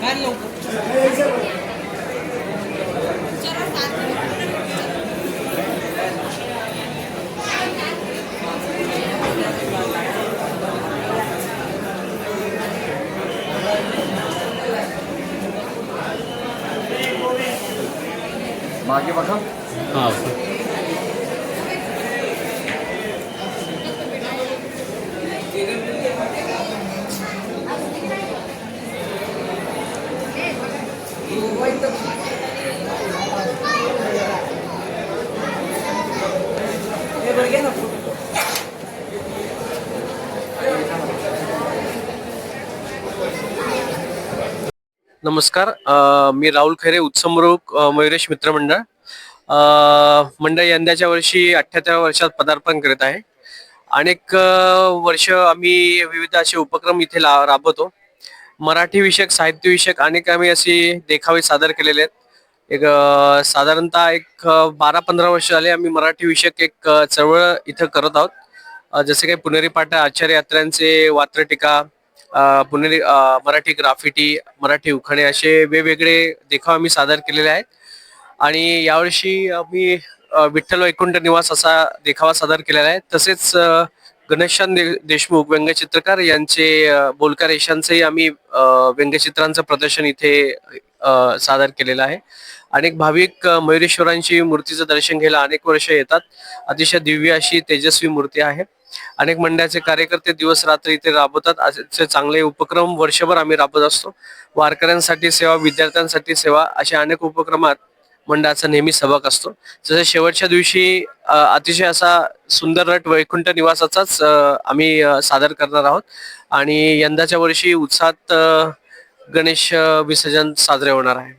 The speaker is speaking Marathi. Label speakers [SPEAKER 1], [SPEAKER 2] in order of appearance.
[SPEAKER 1] Carlos. ബാക്കി
[SPEAKER 2] പക്കം?
[SPEAKER 3] ആ नमस्कार. मी राहुल खैरे उत्समरूप मयुरेश मित्रमंडळ मंडळ. यंदाच्या वर्षी अठ्ठ्याहत्तर वर्षात पदार्पण करत आहे. अनेक वर्ष आम्ही विविध असे उपक्रम इथे ला- राबवतो. मराठी विषयक साहित्य विषयक अनेक आम्ही असे देखावे सादर केलेले आहेत. एक साधारणतः एक बारा पंधरा वर्ष झाले आम्ही मराठी विषयक एक चळवळ इथं करत आहोत. जसे काही पुणेरी पाटा आचार्य वात्र वात्रटिका पुणे पुणेरी मराठी ग्राफिटी मराठी उखाणे असे वेगवेगळे देखाव आम्ही सादर केलेले आहेत. आणि यावर्षी आम्ही विठ्ठल वैकुंठ निवास असा देखावा सादर केलेला आहे. तसेच गणेशान देशमुख व्यंगचित्रकार यांचे अ, बोलका रेषांचंही आम्ही व्यंगचित्रांचं प्रदर्शन इथे सादर केलेलं आहे. अनेक भाविक मयुरेश्वरांची मूर्तीचं दर्शन घ्यायला अनेक वर्ष येतात. अतिशय दिव्य अशी तेजस्वी मूर्ती आहे. अनेक मंडळाचे कार्यकर्ते दिवस रात्र इथे राबवतात. असे चांगले उपक्रम वर्षभर आम्ही राबवत असतो. वारकऱ्यांसाठी सेवा विद्यार्थ्यांसाठी सेवा अशा अनेक उपक्रमात मंडळाचा नेहमी सहभाग असतो. जसं शेवटच्या दिवशी अतिशय असा सुंदर रट वैकुंठ निवासाचाच आम्ही सादर करणार आहोत. आणि यंदाच्या वर्षी उत्साहात गणेश विसर्जन साजरे होणार आहे.